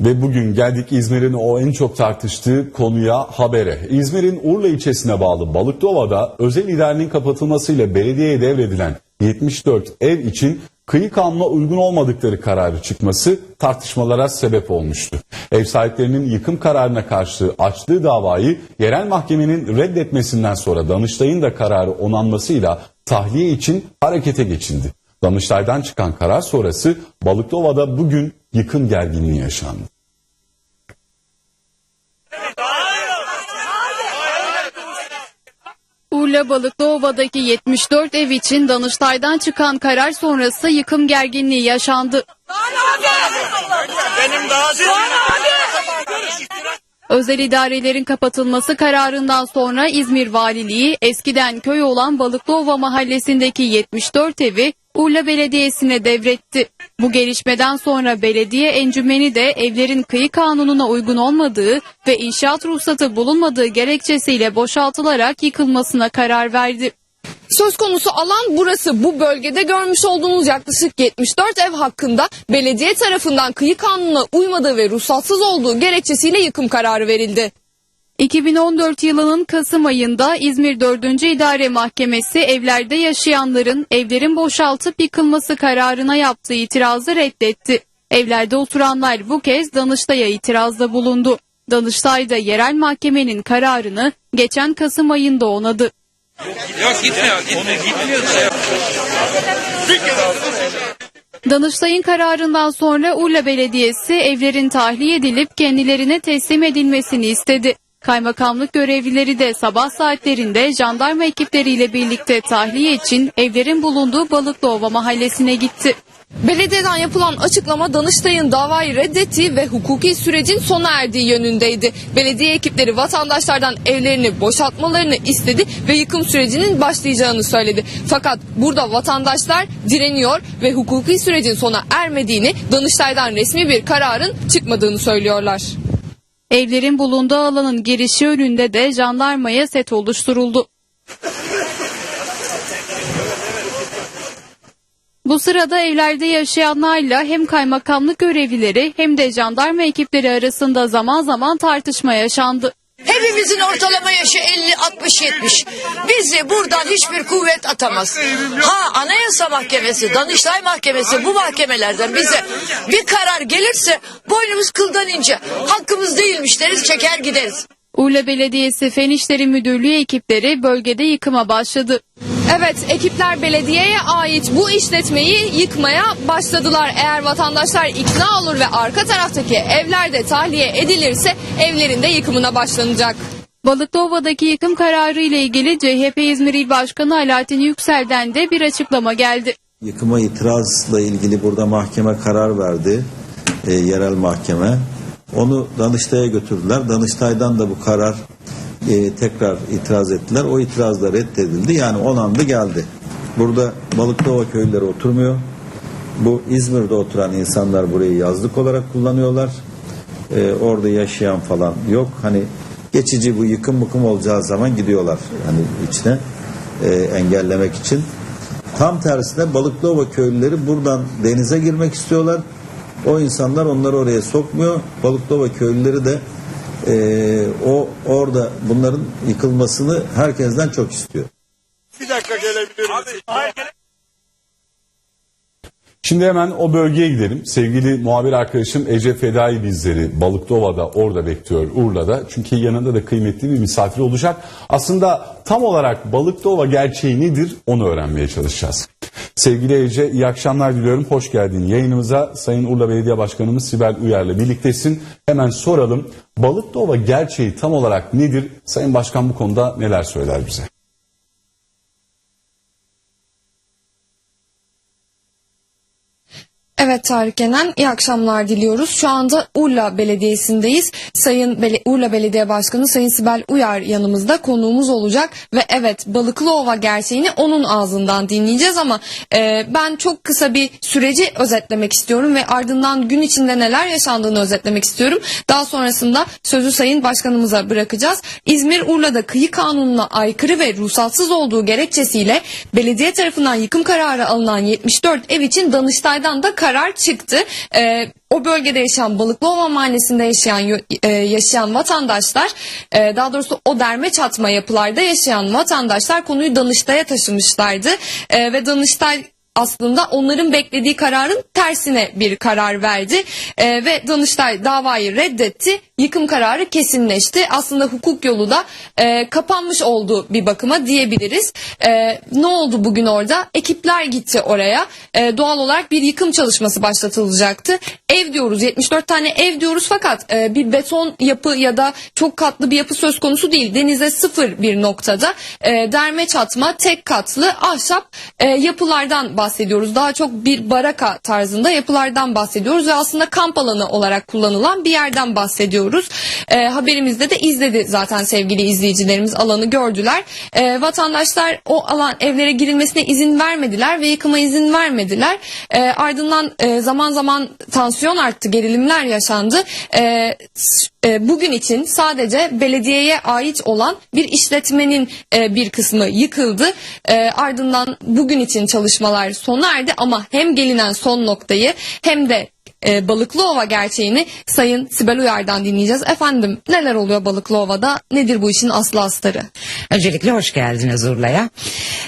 Ve bugün geldik İzmir'in o en çok tartıştığı konuya habere. İzmir'in Urla ilçesine bağlı Balıklıova'da özel idarenin kapatılmasıyla belediyeye devredilen 74 ev için kıyı kanuna uygun olmadıkları kararı çıkması tartışmalara sebep olmuştu. Ev sahiplerinin yıkım kararına karşı açtığı davayı yerel mahkemenin reddetmesinden sonra Danıştay'ın da kararı onanmasıyla tahliye için harekete geçildi. Danıştay'dan çıkan karar sonrası Balıklıova'da bugün yıkım gerginliği yaşandı. Urla Balıklıova'daki 74 ev için Danıştay'dan çıkan karar sonrası yıkım gerginliği yaşandı. Benim daha Özel idarelerin kapatılması kararından sonra İzmir Valiliği eskiden köy olan Balıklıova mahallesindeki 74 evi Urla Belediyesi'ne devretti. Bu gelişmeden sonra belediye encümeni de evlerin kıyı kanununa uygun olmadığı ve inşaat ruhsatı bulunmadığı gerekçesiyle boşaltılarak yıkılmasına karar verdi. Söz konusu alan burası. Bu bölgede görmüş olduğunuz yaklaşık 74 ev hakkında belediye tarafından kıyı kanununa uymadığı ve ruhsatsız olduğu gerekçesiyle yıkım kararı verildi. 2014 yılının Kasım ayında İzmir 4. İdare Mahkemesi evlerde yaşayanların evlerin boşaltıp yıkılması kararına yaptığı itirazı reddetti. Evlerde oturanlar bu kez Danıştay'a itirazda bulundu. Danıştay da yerel mahkemenin kararını geçen Kasım ayında onadı. Yok gitmiyor. Danıştay'ın kararından sonra Urla Belediyesi evlerin tahliye edilip kendilerine teslim edilmesini istedi. Kaymakamlık görevlileri de sabah saatlerinde jandarma ekipleriyle birlikte tahliye için evlerin bulunduğu Balıklıova mahallesine gitti. Belediyeden yapılan açıklama Danıştay'ın davayı reddettiği ve hukuki sürecin sona erdiği yönündeydi. Belediye ekipleri vatandaşlardan evlerini boşaltmalarını istedi ve yıkım sürecinin başlayacağını söyledi. Fakat burada vatandaşlar direniyor ve hukuki sürecin sona ermediğini, Danıştay'dan resmi bir kararın çıkmadığını söylüyorlar. Evlerin bulunduğu alanın girişi önünde de jandarmaya set oluşturuldu. Bu sırada evlerde yaşayanlarla hem kaymakamlık görevlileri hem de jandarma ekipleri arasında zaman zaman tartışma yaşandı. Hepimizin ortalama yaşı 50, 60, 70. Bizi buradan hiçbir kuvvet atamaz. Ha Anayasa Mahkemesi, Danıştay Mahkemesi bu mahkemelerden bize bir karar gelirse boynumuz kıldan ince. Hakkımız değilmiş deriz çeker gideriz. Urla Belediyesi Fen İşleri Müdürlüğü ekipleri bölgede yıkıma başladı. Evet ekipler belediyeye ait bu işletmeyi yıkmaya başladılar. Eğer vatandaşlar ikna olur ve arka taraftaki evlerde tahliye edilirse evlerinde yıkımına başlanacak. Balıklıova'daki yıkım kararı ile ilgili CHP İzmir İl Başkanı Alaaddin Yüksel'den de bir açıklama geldi. Yıkıma itirazla ilgili burada mahkeme karar verdi. e, yerel mahkeme. Onu Danıştay'a götürdüler. Danıştay'dan da bu karar e, tekrar itiraz ettiler. O itiraz da reddedildi. Yani onandı geldi. Burada Balıklıova köyleri oturmuyor. Bu İzmir'de oturan insanlar burayı yazlık olarak kullanıyorlar. E, orada yaşayan falan yok. Hani geçici bu yıkım mıkım olacağı zaman gidiyorlar hani içine e, engellemek için. Tam tersine Balıklıova köylüleri buradan denize girmek istiyorlar. O insanlar onları oraya sokmuyor. Balıklıova köylüleri de eee, o orada bunların yıkılmasını herkesten çok istiyor. Bir dakika gelebilir? Şimdi hemen o bölgeye gidelim. Sevgili muhabir arkadaşım Ece Fedai bizleri Balıklıova'da orada bekliyor Urla'da. Çünkü yanında da kıymetli bir misafir olacak. Aslında tam olarak Balıklıova gerçeği nedir onu öğrenmeye çalışacağız. Sevgili Ece iyi akşamlar diliyorum. Hoş geldin yayınımıza. Sayın Urla Belediye Başkanımız Sibel Uyar'la birliktesin. Hemen soralım. Balıklıova gerçeği tam olarak nedir? Sayın Başkan bu konuda neler söyler bize? Evet Tarık Genen iyi akşamlar diliyoruz. Şu anda Urla Belediyesi'ndeyiz. Sayın Bele- Urla Belediye Başkanı Sayın Sibel Uyar yanımızda konuğumuz olacak. Ve evet Balıklıova gerçeğini onun ağzından dinleyeceğiz ama e, ben çok kısa bir süreci özetlemek istiyorum ve ardından gün içinde neler yaşandığını özetlemek istiyorum. Daha sonrasında sözü Sayın Başkanımıza bırakacağız. İzmir Urla'da kıyı kanununa aykırı ve ruhsatsız olduğu gerekçesiyle belediye tarafından yıkım kararı alınan 74 ev için Danıştay'dan da karar çıktı. E, o bölgede yaşayan Balıklıova Mahallesi'nde yaşayan e, yaşayan vatandaşlar e, daha doğrusu o derme çatma yapılarda yaşayan vatandaşlar konuyu Danıştay'a taşımışlardı. E, ve Danıştay aslında onların beklediği kararın tersine bir karar verdi E, ve Danıştay davayı reddetti. Yıkım kararı kesinleşti. Aslında hukuk yolu da e, kapanmış oldu bir bakıma diyebiliriz. E, ne oldu bugün orada? Ekipler gitti oraya. E, doğal olarak bir yıkım çalışması başlatılacaktı. Ev diyoruz 74 tane ev diyoruz fakat e, bir beton yapı ya da çok katlı bir yapı söz konusu değil. Denize sıfır bir noktada e, derme çatma tek katlı ahşap e, yapılardan bahsediyoruz. Daha çok bir baraka tarzında yapılardan bahsediyoruz ve aslında kamp alanı olarak kullanılan bir yerden bahsediyoruz. E, haberimizde de izledi zaten sevgili izleyicilerimiz alanı gördüler. E, vatandaşlar o alan evlere girilmesine izin vermediler ve yıkıma izin vermediler. E, ardından e, zaman zaman tansiyon arttı, gerilimler yaşandı. E, e, bugün için sadece belediyeye ait olan bir işletmenin e, bir kısmı yıkıldı. E, ardından bugün için çalışmalar sona erdi ama hem gelinen son noktayı hem de e, Balıklıova gerçeğini Sayın Sibel Uyar'dan dinleyeceğiz. Efendim neler oluyor Balıklıova'da? Nedir bu işin aslı astarı? Öncelikle hoş geldiniz Urla'ya.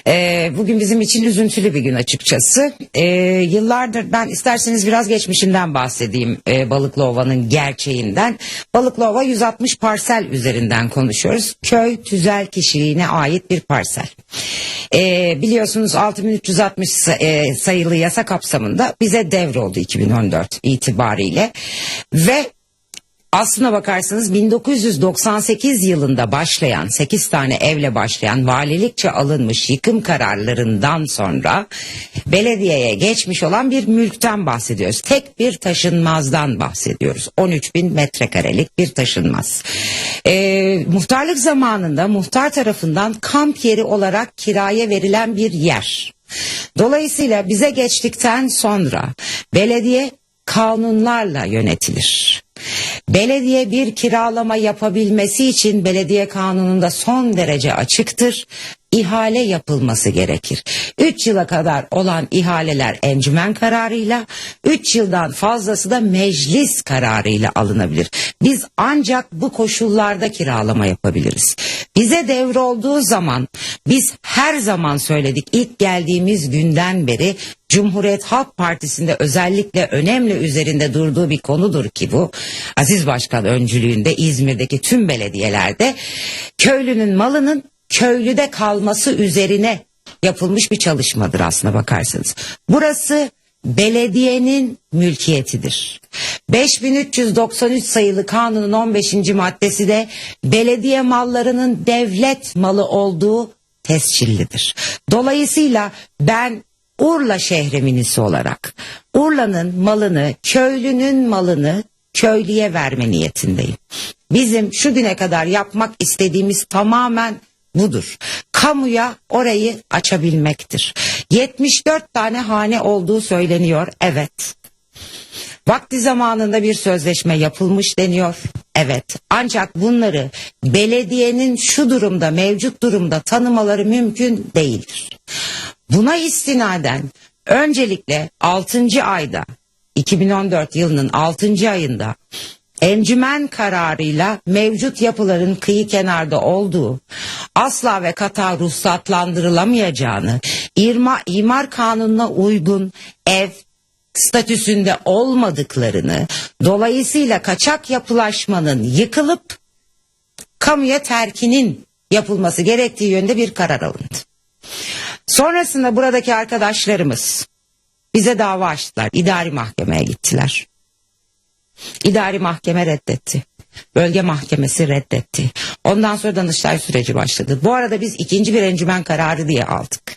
Ee, bugün bizim için üzüntülü bir gün açıkçası. Ee, yıllardır ben isterseniz biraz geçmişinden bahsedeyim e, Balıklıova'nın gerçeğinden. Balıklıova 160 parsel üzerinden konuşuyoruz. Köy tüzel kişiliğine ait bir parsel. Ee, biliyorsunuz 6360 sa- e, sayılı yasa kapsamında bize devroldu 2014 itibariyle. Ve Aslına bakarsanız 1998 yılında başlayan 8 tane evle başlayan valilikçe alınmış yıkım kararlarından sonra belediyeye geçmiş olan bir mülkten bahsediyoruz. Tek bir taşınmazdan bahsediyoruz. 13 bin metrekarelik bir taşınmaz. Ee, muhtarlık zamanında muhtar tarafından kamp yeri olarak kiraya verilen bir yer. Dolayısıyla bize geçtikten sonra belediye kanunlarla yönetilir. Belediye bir kiralama yapabilmesi için belediye kanununda son derece açıktır. İhale yapılması gerekir. 3 yıla kadar olan ihaleler encümen kararıyla, 3 yıldan fazlası da meclis kararıyla alınabilir. Biz ancak bu koşullarda kiralama yapabiliriz. Bize devrolduğu zaman biz her zaman söyledik ilk geldiğimiz günden beri Cumhuriyet Halk Partisi'nde özellikle önemli üzerinde durduğu bir konudur ki bu. Aziz Başkan öncülüğünde İzmir'deki tüm belediyelerde köylünün malının köylüde kalması üzerine yapılmış bir çalışmadır aslına bakarsanız. Burası belediyenin mülkiyetidir. 5393 sayılı kanunun 15. maddesi de belediye mallarının devlet malı olduğu tescillidir. Dolayısıyla ben Urla şehreminisi olarak Urla'nın malını, köylünün malını köylüye verme niyetindeyim. Bizim şu güne kadar yapmak istediğimiz tamamen budur. Kamuya orayı açabilmektir. 74 tane hane olduğu söyleniyor. Evet. Vakti zamanında bir sözleşme yapılmış deniyor. Evet. Ancak bunları belediyenin şu durumda mevcut durumda tanımaları mümkün değildir. Buna istinaden öncelikle 6. ayda 2014 yılının 6. ayında encümen kararıyla mevcut yapıların kıyı kenarda olduğu, asla ve kata ruhsatlandırılamayacağını, irma, imar kanununa uygun ev statüsünde olmadıklarını, dolayısıyla kaçak yapılaşmanın yıkılıp kamuya terkinin yapılması gerektiği yönde bir karar alındı. Sonrasında buradaki arkadaşlarımız bize dava açtılar. İdari mahkemeye gittiler. İdari mahkeme reddetti. Bölge mahkemesi reddetti. Ondan sonra Danıştay süreci başladı. Bu arada biz ikinci bir encümen kararı diye aldık.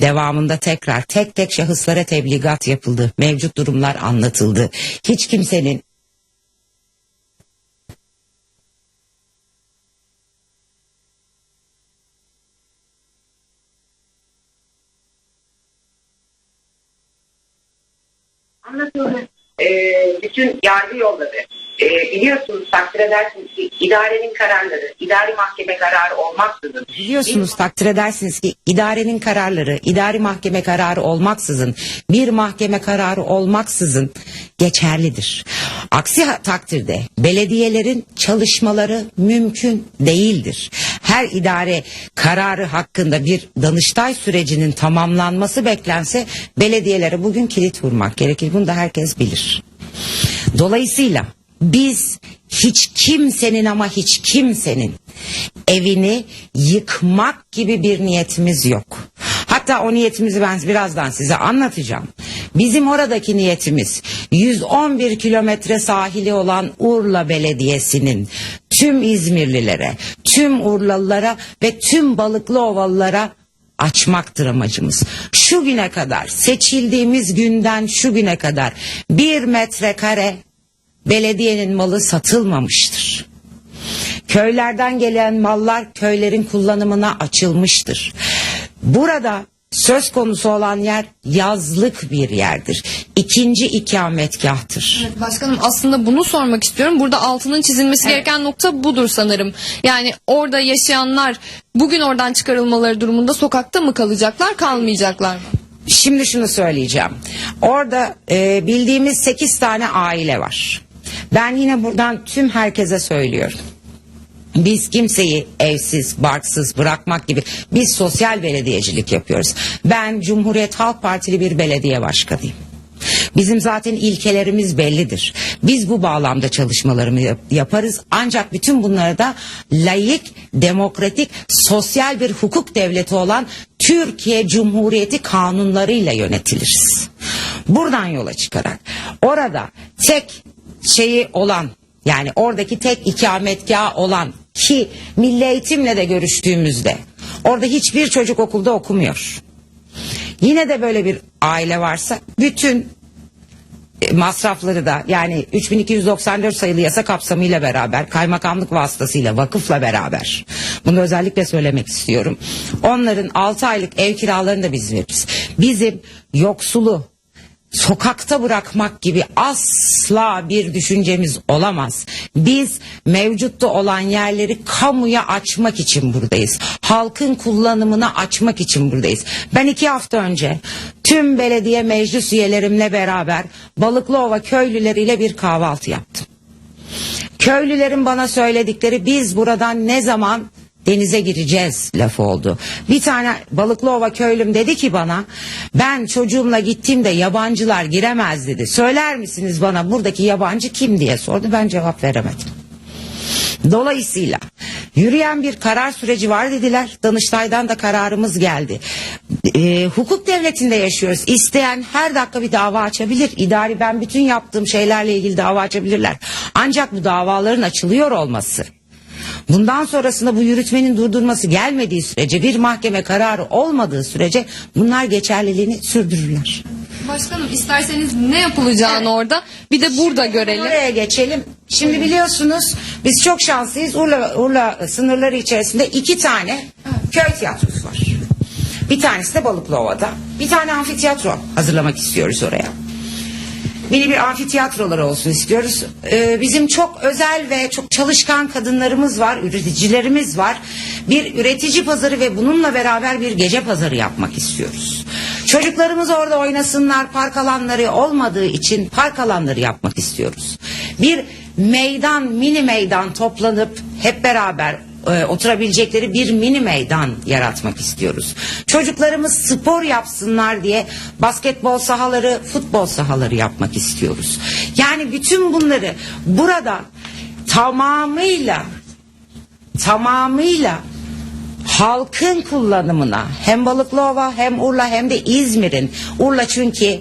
Devamında tekrar tek tek şahıslara tebligat yapıldı. Mevcut durumlar anlatıldı. Hiç kimsenin anlatıldı. Ee, bütün yargı yolladı. e, biliyorsunuz takdir edersiniz ki idarenin kararları, idari mahkeme kararı olmaksızın Biliyorsunuz takdir edersiniz ki idarenin kararları, idari mahkeme kararı olmaksızın, bir mahkeme kararı olmaksızın geçerlidir. Aksi takdirde belediyelerin çalışmaları mümkün değildir. Her idare kararı hakkında bir danıştay sürecinin tamamlanması beklense belediyelere bugün kilit vurmak gerekir. Bunu da herkes bilir. Dolayısıyla biz hiç kimsenin ama hiç kimsenin evini yıkmak gibi bir niyetimiz yok. Hatta o niyetimizi ben birazdan size anlatacağım. Bizim oradaki niyetimiz 111 kilometre sahili olan Urla Belediyesi'nin tüm İzmirlilere, tüm Urlalılara ve tüm Balıklı Ovalılara açmaktır amacımız. Şu güne kadar seçildiğimiz günden şu güne kadar bir metrekare belediyenin malı satılmamıştır. Köylerden gelen mallar köylerin kullanımına açılmıştır. Burada söz konusu olan yer yazlık bir yerdir. İkinci ikametgahtır. Başkanım aslında bunu sormak istiyorum. Burada altının çizilmesi gereken nokta budur sanırım. Yani orada yaşayanlar bugün oradan çıkarılmaları durumunda sokakta mı kalacaklar, kalmayacaklar mı? Şimdi şunu söyleyeceğim. Orada e, bildiğimiz 8 tane aile var. Ben yine buradan tüm herkese söylüyorum. Biz kimseyi evsiz, barksız bırakmak gibi biz sosyal belediyecilik yapıyoruz. Ben Cumhuriyet Halk Partili bir belediye başkanıyım. Bizim zaten ilkelerimiz bellidir. Biz bu bağlamda çalışmalarımı yap- yaparız. Ancak bütün bunları da layık, demokratik, sosyal bir hukuk devleti olan Türkiye Cumhuriyeti kanunlarıyla yönetiliriz. Buradan yola çıkarak orada tek şeyi olan yani oradaki tek ikametgah olan ki milli eğitimle de görüştüğümüzde orada hiçbir çocuk okulda okumuyor. Yine de böyle bir aile varsa bütün e, masrafları da yani 3294 sayılı yasa kapsamıyla beraber kaymakamlık vasıtasıyla vakıfla beraber bunu özellikle söylemek istiyorum. Onların 6 aylık ev kiralarını da biz veririz. Bizim yoksulu sokakta bırakmak gibi asla bir düşüncemiz olamaz. Biz mevcutta olan yerleri kamuya açmak için buradayız. Halkın kullanımına açmak için buradayız. Ben iki hafta önce tüm belediye meclis üyelerimle beraber Balıklıova köylüleriyle bir kahvaltı yaptım. Köylülerin bana söyledikleri biz buradan ne zaman denize gireceğiz lafı oldu. Bir tane Balıklıova köylüm dedi ki bana ben çocuğumla gittiğimde yabancılar giremez dedi. Söyler misiniz bana buradaki yabancı kim diye sordu ben cevap veremedim. Dolayısıyla yürüyen bir karar süreci var dediler. Danıştay'dan da kararımız geldi. Ee, hukuk devletinde yaşıyoruz. İsteyen her dakika bir dava açabilir. İdari ben bütün yaptığım şeylerle ilgili dava açabilirler. Ancak bu davaların açılıyor olması Bundan sonrasında bu yürütmenin durdurması gelmediği sürece bir mahkeme kararı olmadığı sürece bunlar geçerliliğini sürdürürler. Başkanım isterseniz ne yapılacağını orada bir de burada görelim. Oraya geçelim. Şimdi biliyorsunuz biz çok şanslıyız. Urla, Urla sınırları içerisinde iki tane köy tiyatrosu var. Bir tanesi de Balıklıova'da. Bir tane amfiteyatro hazırlamak istiyoruz oraya. Mini bir amfitiyatroları olsun istiyoruz. Ee, bizim çok özel ve çok çalışkan kadınlarımız var, üreticilerimiz var. Bir üretici pazarı ve bununla beraber bir gece pazarı yapmak istiyoruz. Çocuklarımız orada oynasınlar, park alanları olmadığı için park alanları yapmak istiyoruz. Bir meydan, mini meydan toplanıp hep beraber e, oturabilecekleri bir mini meydan yaratmak istiyoruz. Çocuklarımız spor yapsınlar diye basketbol sahaları, futbol sahaları yapmak istiyoruz. Yani bütün bunları burada tamamıyla tamamıyla halkın kullanımına hem Balıklıova hem Urla hem de İzmir'in Urla çünkü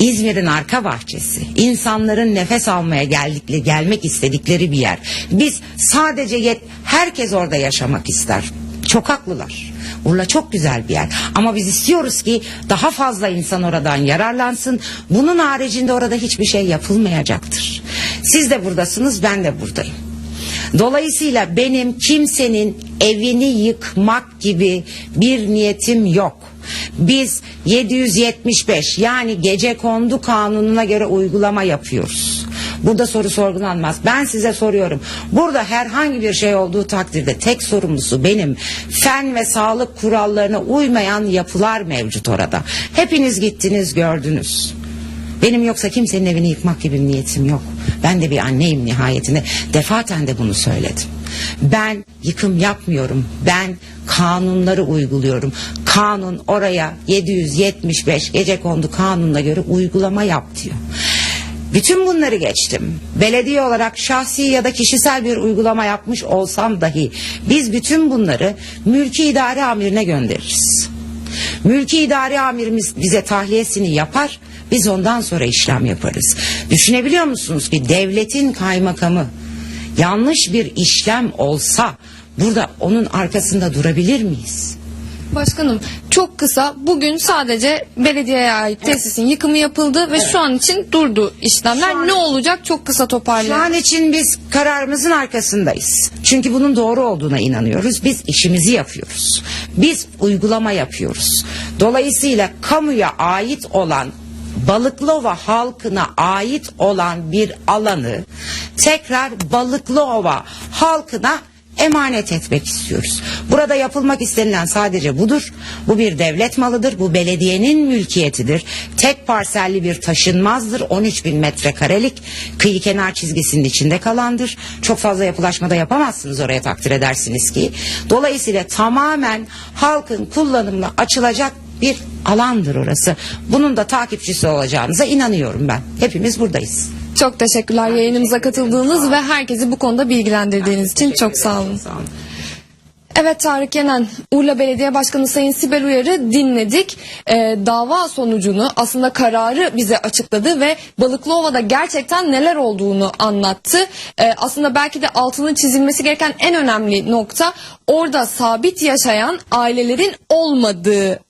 İzmir'in arka bahçesi. İnsanların nefes almaya geldikleri, gelmek istedikleri bir yer. Biz sadece yet, herkes orada yaşamak ister. Çok haklılar. Urla çok güzel bir yer. Ama biz istiyoruz ki daha fazla insan oradan yararlansın. Bunun haricinde orada hiçbir şey yapılmayacaktır. Siz de buradasınız, ben de buradayım. Dolayısıyla benim kimsenin evini yıkmak gibi bir niyetim yok. Biz 775 yani gece kondu kanununa göre uygulama yapıyoruz. Burada soru sorgulanmaz. Ben size soruyorum. Burada herhangi bir şey olduğu takdirde tek sorumlusu benim. Fen ve sağlık kurallarına uymayan yapılar mevcut orada. Hepiniz gittiniz gördünüz. Benim yoksa kimsenin evini yıkmak gibi bir niyetim yok. Ben de bir anneyim nihayetinde. Defaten de bunu söyledim. Ben yıkım yapmıyorum. Ben kanunları uyguluyorum. Kanun oraya 775 gece kondu kanununa göre uygulama yap diyor. Bütün bunları geçtim. Belediye olarak şahsi ya da kişisel bir uygulama yapmış olsam dahi biz bütün bunları mülki idare amirine göndeririz. Mülki idare amirimiz bize tahliyesini yapar, biz ondan sonra işlem yaparız. Düşünebiliyor musunuz ki devletin kaymakamı yanlış bir işlem olsa burada onun arkasında durabilir miyiz? Başkanım çok kısa bugün sadece belediyeye ait tesisin yıkımı yapıldı ve şu an için durdu işlemler. Ne olacak çok kısa Şu toparlayalım. an için biz kararımızın arkasındayız. Çünkü bunun doğru olduğuna inanıyoruz. Biz işimizi yapıyoruz. Biz uygulama yapıyoruz. Dolayısıyla kamuya ait olan Balıklıova halkına ait olan bir alanı tekrar Balıklıova halkına emanet etmek istiyoruz. Burada yapılmak istenilen sadece budur. Bu bir devlet malıdır. Bu belediyenin mülkiyetidir. Tek parselli bir taşınmazdır. 13 bin metrekarelik kıyı kenar çizgisinin içinde kalandır. Çok fazla yapılaşmada yapamazsınız oraya takdir edersiniz ki. Dolayısıyla tamamen halkın kullanımına açılacak bir alandır orası. Bunun da takipçisi olacağınıza inanıyorum ben. Hepimiz buradayız. Çok teşekkürler yayınımıza katıldığınız ve herkesi bu konuda bilgilendirdiğiniz için çok sağ olun. Sağ olun. Evet Tarık Yenen, Urla Belediye Başkanı Sayın Sibel Uyar'ı dinledik. Ee, dava sonucunu aslında kararı bize açıkladı ve Balıklıova'da gerçekten neler olduğunu anlattı. Ee, aslında belki de altının çizilmesi gereken en önemli nokta orada sabit yaşayan ailelerin olmadığı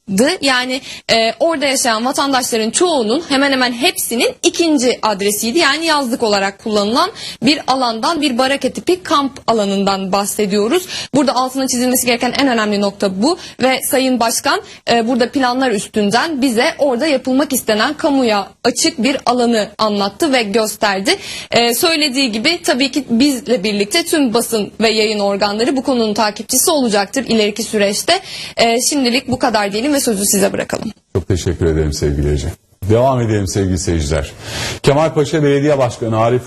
yani e, orada yaşayan vatandaşların çoğunun hemen hemen hepsinin ikinci adresiydi. Yani yazlık olarak kullanılan bir alandan bir baraka tipi kamp alanından bahsediyoruz. Burada altına çizilmesi gereken en önemli nokta bu ve Sayın Başkan e, burada planlar üstünden bize orada yapılmak istenen kamuya açık bir alanı anlattı ve gösterdi. E, söylediği gibi tabii ki bizle birlikte tüm basın ve yayın organları bu konunun takipçisi olacaktır ileriki süreçte. E, şimdilik bu kadar diyelim ve sözü size bırakalım. Çok teşekkür ederim sevgili Ece. Devam edelim sevgili seyirciler. Kemalpaşa Belediye Başkanı Arif